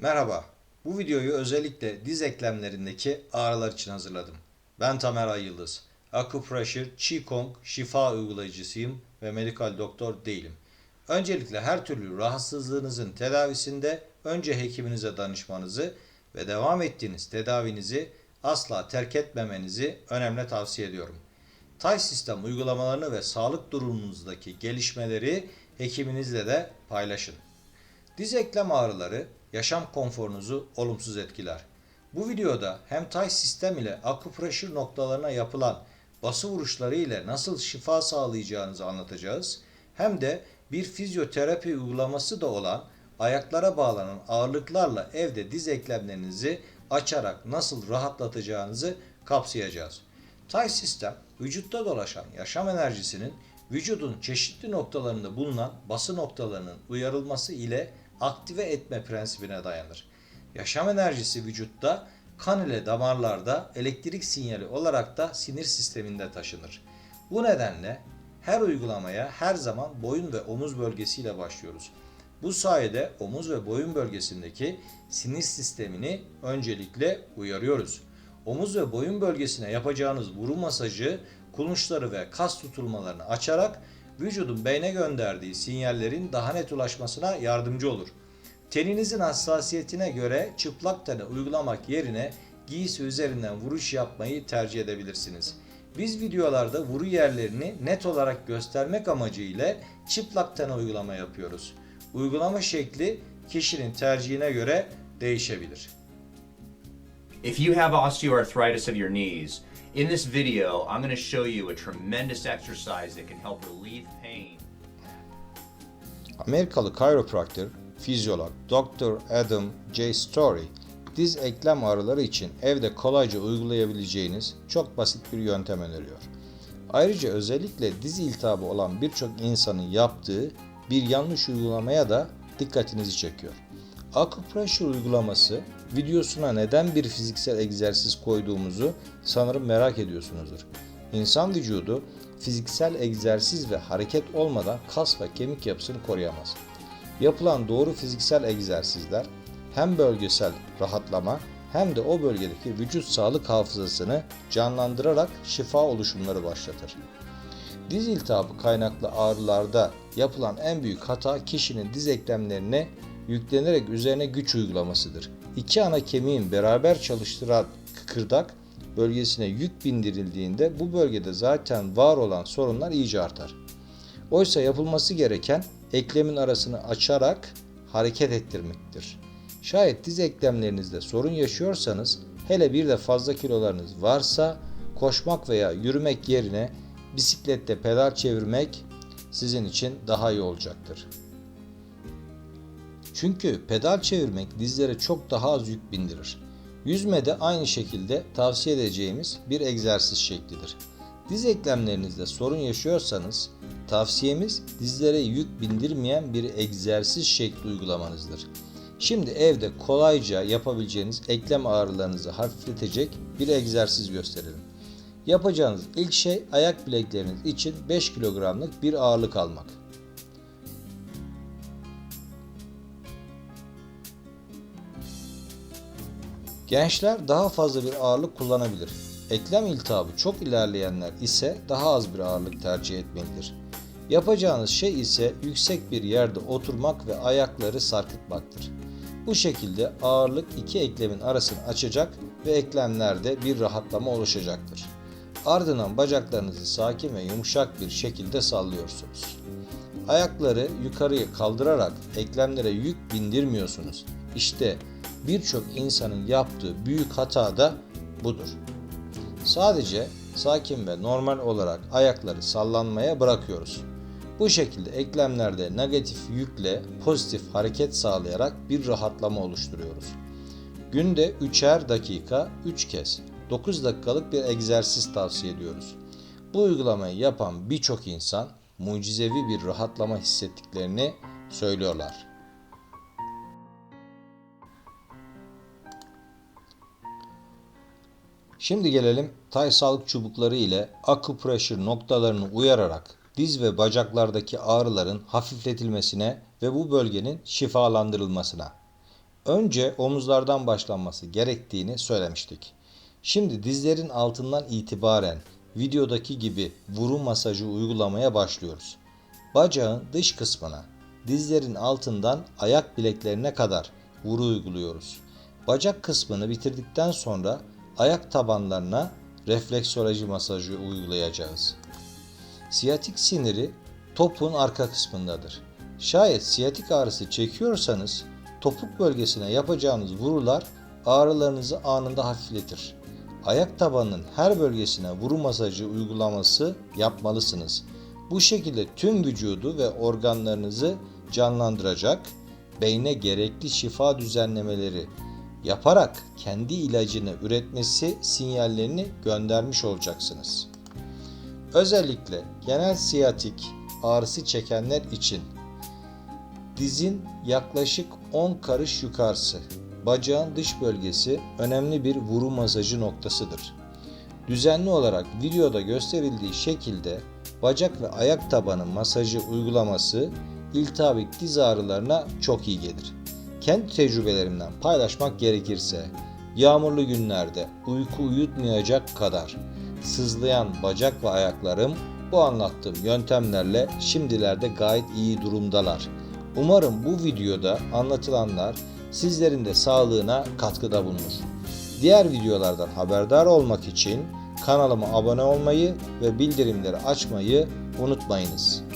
Merhaba. Bu videoyu özellikle diz eklemlerindeki ağrılar için hazırladım. Ben Tamer Ay Yıldız. Acupressure Qigong şifa uygulayıcısıyım ve medikal doktor değilim. Öncelikle her türlü rahatsızlığınızın tedavisinde önce hekiminize danışmanızı ve devam ettiğiniz tedavinizi asla terk etmemenizi önemli tavsiye ediyorum. Tay sistem uygulamalarını ve sağlık durumunuzdaki gelişmeleri hekiminizle de paylaşın. Diz eklem ağrıları yaşam konforunuzu olumsuz etkiler. Bu videoda hem tay sistem ile akupressure noktalarına yapılan bası vuruşları ile nasıl şifa sağlayacağınızı anlatacağız. Hem de bir fizyoterapi uygulaması da olan ayaklara bağlanan ağırlıklarla evde diz eklemlerinizi açarak nasıl rahatlatacağınızı kapsayacağız. Tay sistem vücutta dolaşan yaşam enerjisinin vücudun çeşitli noktalarında bulunan bası noktalarının uyarılması ile aktive etme prensibine dayanır. Yaşam enerjisi vücutta kan ile damarlarda elektrik sinyali olarak da sinir sisteminde taşınır. Bu nedenle her uygulamaya her zaman boyun ve omuz bölgesiyle başlıyoruz. Bu sayede omuz ve boyun bölgesindeki sinir sistemini öncelikle uyarıyoruz. Omuz ve boyun bölgesine yapacağınız vuru masajı kulunçları ve kas tutulmalarını açarak vücudun beyne gönderdiği sinyallerin daha net ulaşmasına yardımcı olur. Teninizin hassasiyetine göre çıplak tene uygulamak yerine giysi üzerinden vuruş yapmayı tercih edebilirsiniz. Biz videolarda vuru yerlerini net olarak göstermek amacıyla çıplak tene uygulama yapıyoruz. Uygulama şekli kişinin tercihine göre değişebilir. If you have osteoarthritis of your knees, in this video, I'm going to show you a tremendous exercise that can help relieve pain. Amerikalı chiropractor, fizyolog Dr. Adam J. Story, diz eklem ağrıları için evde kolayca uygulayabileceğiniz çok basit bir yöntem öneriyor. Ayrıca özellikle diz iltihabı olan birçok insanın yaptığı bir yanlış uygulamaya da dikkatinizi çekiyor. Acupressure uygulaması videosuna neden bir fiziksel egzersiz koyduğumuzu sanırım merak ediyorsunuzdur. İnsan vücudu fiziksel egzersiz ve hareket olmadan kas ve kemik yapısını koruyamaz. Yapılan doğru fiziksel egzersizler hem bölgesel rahatlama hem de o bölgedeki vücut sağlık hafızasını canlandırarak şifa oluşumları başlatır. Diz iltihabı kaynaklı ağrılarda yapılan en büyük hata kişinin diz eklemlerine yüklenerek üzerine güç uygulamasıdır. İki ana kemiğin beraber çalıştıran kıkırdak bölgesine yük bindirildiğinde bu bölgede zaten var olan sorunlar iyice artar. Oysa yapılması gereken eklemin arasını açarak hareket ettirmektir. Şayet diz eklemlerinizde sorun yaşıyorsanız hele bir de fazla kilolarınız varsa koşmak veya yürümek yerine bisiklette pedal çevirmek sizin için daha iyi olacaktır. Çünkü pedal çevirmek dizlere çok daha az yük bindirir. Yüzme de aynı şekilde tavsiye edeceğimiz bir egzersiz şeklidir. Diz eklemlerinizde sorun yaşıyorsanız tavsiyemiz dizlere yük bindirmeyen bir egzersiz şekli uygulamanızdır. Şimdi evde kolayca yapabileceğiniz eklem ağrılarınızı hafifletecek bir egzersiz gösterelim. Yapacağınız ilk şey ayak bilekleriniz için 5 kilogramlık bir ağırlık almak. Gençler daha fazla bir ağırlık kullanabilir. Eklem iltihabı çok ilerleyenler ise daha az bir ağırlık tercih etmelidir. Yapacağınız şey ise yüksek bir yerde oturmak ve ayakları sarkıtmaktır. Bu şekilde ağırlık iki eklemin arasını açacak ve eklemlerde bir rahatlama oluşacaktır. Ardından bacaklarınızı sakin ve yumuşak bir şekilde sallıyorsunuz. Ayakları yukarıya kaldırarak eklemlere yük bindirmiyorsunuz. İşte birçok insanın yaptığı büyük hata da budur. Sadece sakin ve normal olarak ayakları sallanmaya bırakıyoruz. Bu şekilde eklemlerde negatif yükle pozitif hareket sağlayarak bir rahatlama oluşturuyoruz. Günde 3'er dakika 3 kez 9 dakikalık bir egzersiz tavsiye ediyoruz. Bu uygulamayı yapan birçok insan mucizevi bir rahatlama hissettiklerini söylüyorlar. Şimdi gelelim tay sağlık çubukları ile acupressure noktalarını uyararak diz ve bacaklardaki ağrıların hafifletilmesine ve bu bölgenin şifalandırılmasına. Önce omuzlardan başlanması gerektiğini söylemiştik. Şimdi dizlerin altından itibaren videodaki gibi vuru masajı uygulamaya başlıyoruz. Bacağın dış kısmına, dizlerin altından ayak bileklerine kadar vuru uyguluyoruz. Bacak kısmını bitirdikten sonra ayak tabanlarına refleksoloji masajı uygulayacağız. Siyatik siniri topun arka kısmındadır. Şayet siyatik ağrısı çekiyorsanız topuk bölgesine yapacağınız vurular ağrılarınızı anında hafifletir. Ayak tabanının her bölgesine vuru masajı uygulaması yapmalısınız. Bu şekilde tüm vücudu ve organlarınızı canlandıracak, beyne gerekli şifa düzenlemeleri yaparak kendi ilacını üretmesi sinyallerini göndermiş olacaksınız. Özellikle genel siyatik ağrısı çekenler için dizin yaklaşık 10 karış yukarısı, bacağın dış bölgesi önemli bir vuru masajı noktasıdır. Düzenli olarak videoda gösterildiği şekilde bacak ve ayak tabanı masajı uygulaması iltihapik diz ağrılarına çok iyi gelir. Kendi tecrübelerimden paylaşmak gerekirse yağmurlu günlerde uyku uyutmayacak kadar sızlayan bacak ve ayaklarım bu anlattığım yöntemlerle şimdilerde gayet iyi durumdalar. Umarım bu videoda anlatılanlar sizlerin de sağlığına katkıda bulunur. Diğer videolardan haberdar olmak için kanalıma abone olmayı ve bildirimleri açmayı unutmayınız.